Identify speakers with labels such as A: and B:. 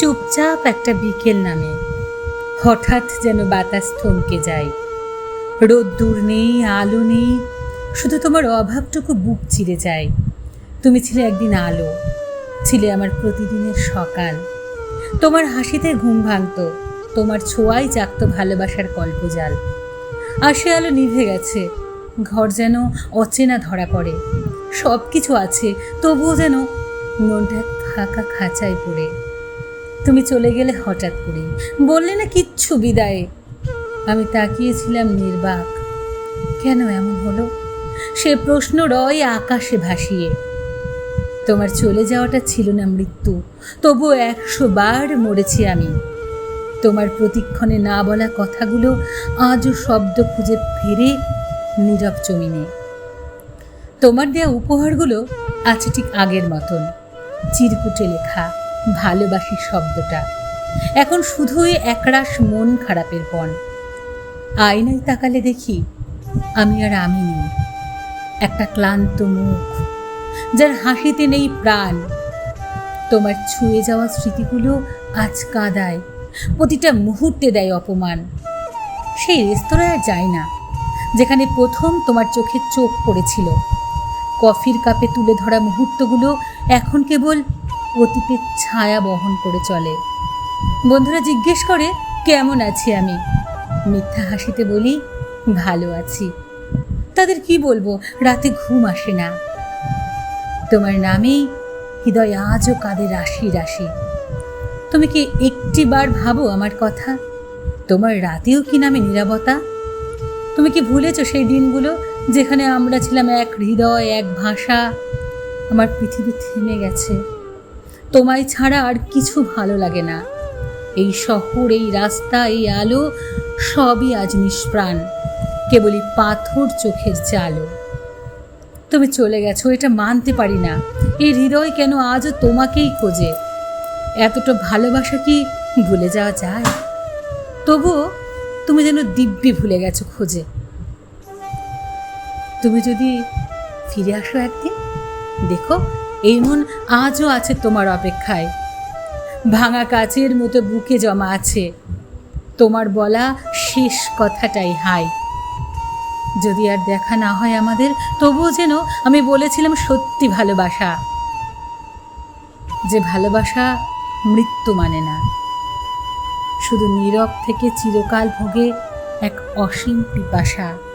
A: চুপচাপ একটা বিকেল নামে। হঠাৎ যেন বাতাস থমকে যায়। রোদ্দুর নেই, আলো নেই, শুধু তোমার অভাবটুকু বুক চিরে যায়। তুমি ছিলে একদিন আলো, ছিলে আমার প্রতিদিনের সকাল। তোমার হাসিতে ঘুম ভাঙত, তোমার ছোঁয়াই জাগত ভালোবাসার কল্পজাল। আসে আলো নিভে গেছে, ঘর যেন অচেনা ধরা পড়ে। সব কিছু আছে, তবুও যেন মনটা ফাঁকা খাঁচায় পড়ে। তুমি চলে গেলে হঠাৎ করে। বললে না কিচ্ছু বিদায়ে। আমি তাকিয়েছিলাম নির্বাক। কেন এমন হলো? সে প্রশ্ন রয় আকাশে ভাসিয়ে। তোমার চলে যাওয়াটা ছিল না মৃত্যু, তবু একশো বার মরেছি আমি। তোমার প্রতিক্ষণে না বলা কথাগুলো আজও শব্দ খুঁজে ফেরে নীরব জমিনে। তোমার দেয়া উপহারগুলো আছে ঠিক আগের মতন। চিরকুটে লেখা। ভালোবাসি শব্দটা। এখন শুধুই একরাশ মন খারাপের পণ। আয়নায় তাকালে দেখি আমি আর আমি নেই। একটা ক্লান্ত মুখ, যার হাসিতে নেই প্রাণ। তোমার ছুঁয়ে যাওয়া স্মৃতিগুলো আজ কাঁদায়, প্রতিটা মুহূর্তে দেয় অপমান। সেই রেস্তোরাঁয় আর যায় না, যেখানে প্রথম তোমার চোখে চোখ পড়েছিল। কফির কাপে তুলে ধরা মুহূর্তগুলো এখন কেবল অতীতের ছায়া বহন করে চলে। বন্ধুরা জিজ্ঞেস করে, কেমন আছি আমি? মিথ্যা হাসিতে বলি, ভালো আছি। তাদের কি বলব, রাতে ঘুম আসে না। তোমার নামেই হৃদয় আজও কাঁদে রাশি রাশি। তুমি কি একটিবার ভাবো আমার কথা? তোমার রাতেও কি নামে নিরাপত্তা তুমি কি ভুলেছো সেই দিনগুলো যেখানে আমরা ছিলাম এক হৃদয়, এক ভাষা? আমার পৃথিবী থেমে গেছে। তোমায় ছাড়া আর কিছু ভালো লাগে না। এই শহর, এই রাস্তা, এই আলো, সবই আজ নিষ্প্রাণ, কেবলই পাথর চোখের চালো। তুমি চলে গেছো, এটা মানতে পারি না। এই হৃদয় কেন আজও তোমাকেই খোঁজে? এতটা ভালোবাসা কি ভুলে যাওয়া যায়? তবুও তুমি যেন দিব্যি ভুলে গেছো খোঁজে। তুমি যদি ফিরে আসো একদিন, দেখো এই মন আজও আছে তোমার অপেক্ষায়। ভাঙা কাচের মতো বুকে জমা আছে। তোমার বলা শেষ কথাটাই হাই যদি আর দেখা না হয় আমাদের, তবুও যেন আমি বলেছিলাম সত্যি ভালোবাসা। যে ভালোবাসা মৃত্যু মানে না। শুধু নীরব থেকে চিরকাল ভোগে এক অসীম পিপাসা।